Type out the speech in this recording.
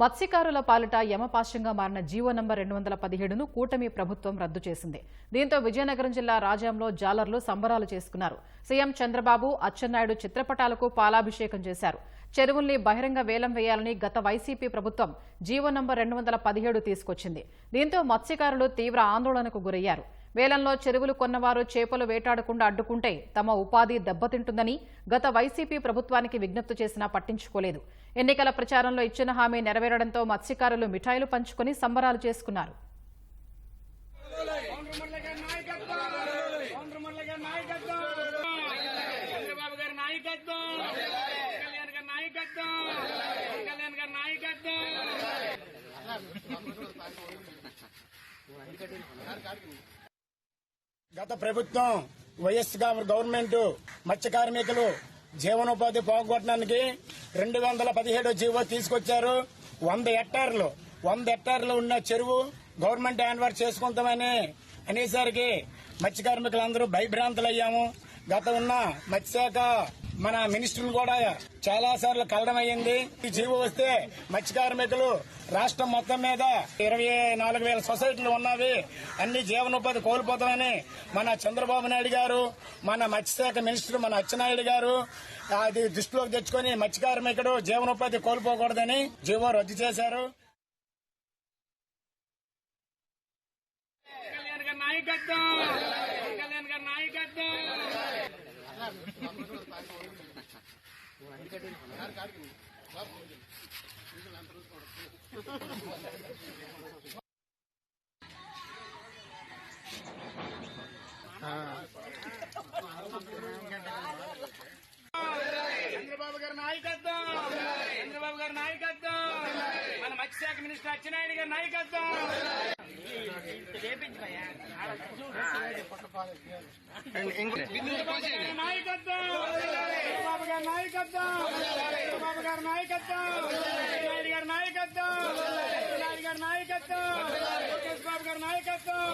మత్స్యకారుల పాలిట యమపాశంగా మారిన జీవో నంబర్ రెండు వందల పదిహేడును కూటమి ప్రభుత్వం రద్దు చేసింది. దీంతో విజయనగరం జిల్లా రాజాంలో జాలర్లు సంబరాలు చేసుకున్నారు. సీఎం చంద్రబాబు అచ్చెన్నాయుడు చిత్రపటాలకు పాలాభిషేకం చేశారు. చెరువుల్ని బహిరంగ వేలం వేయాలని గత వైసీపీ ప్రభుత్వం జీవో నంబర్ రెండు వందల పదిహేడు తీసుకొచ్చింది. దీంతో మత్స్యకారులు తీవ్ర ఆందోళనకు గురయ్యారు. వేలంలో చెరువులు కొన్నవారు చేపలు వేటాడకుండా అడ్డుకుంటే తమ ఉపాధి దెబ్బతింటుందని గత వైసీపీ ప్రభుత్వానికి విజ్ఞప్తి చేసినా పట్టించుకోలేదు. ఎన్నికల ప్రచారంలో ఇచ్చిన హామీ నెరవేరడంతో మత్స్యకారులు మిఠాయిలు పంచుకుని సంబరాలు చేసుకున్నారు. గత ప్రభుత్వం వైఎస్ గవర్నమెంట్ మత్స్య కార్మికులు జీవనోపాధి పోగొట్టడానికి రెండు వందల పదిహేడు జీవో తీసుకొచ్చారు. వంద హెక్టార్లు వంద హెక్టార్లు ఉన్న చెరువు గవర్నమెంట్ హ్యాండ్వర్ చేసుకుంటామని అనేసరికి మత్స్య కార్మికులందరూ భయభ్రాంతులయ్యాము. గత ఉన్న మత్స్యశాఖ మన మినిస్టర్లు కూడా చాలా సార్లు కలడం అయ్యింది. ఈ జీవో వస్తే మత్స్య కార్మికులు రాష్ట్రం మొత్తం మీద ఇరవై నాలుగు వేల సొసైటీలు ఉన్నవి. అన్ని జీవనోపాధి కోల్పోతామని మన చంద్రబాబు నాయుడు గారు మన మత్స్యశాఖ మినిస్టర్ మన అచ్చెన్నాయుడు గారు అది దృష్టిలోకి తెచ్చుకొని మత్స్య కార్మికుడు జీవనోపాధి కోల్పోకూడదని జీవో రద్దు చేశారు. నాయకత్వం! నాయకత్వం! చంద్రబాబు గారి నాయకత్వం. చంద్రబాబు గారి నాయకత్వం. మన మత్స్యశాఖ మినిస్టర్ అచ్చెన్నాయుడు గారి నాయకత్వం. నాయకత్వం చంద్రబాబు గారి నాయకత్వం చంద్రబాబు గారి నాయకత్వం నాయుడు గారి నాయకత్వం నాయుడు గారి నాయకత్వం లోకేష్ బాబు గారి నాయకత్వం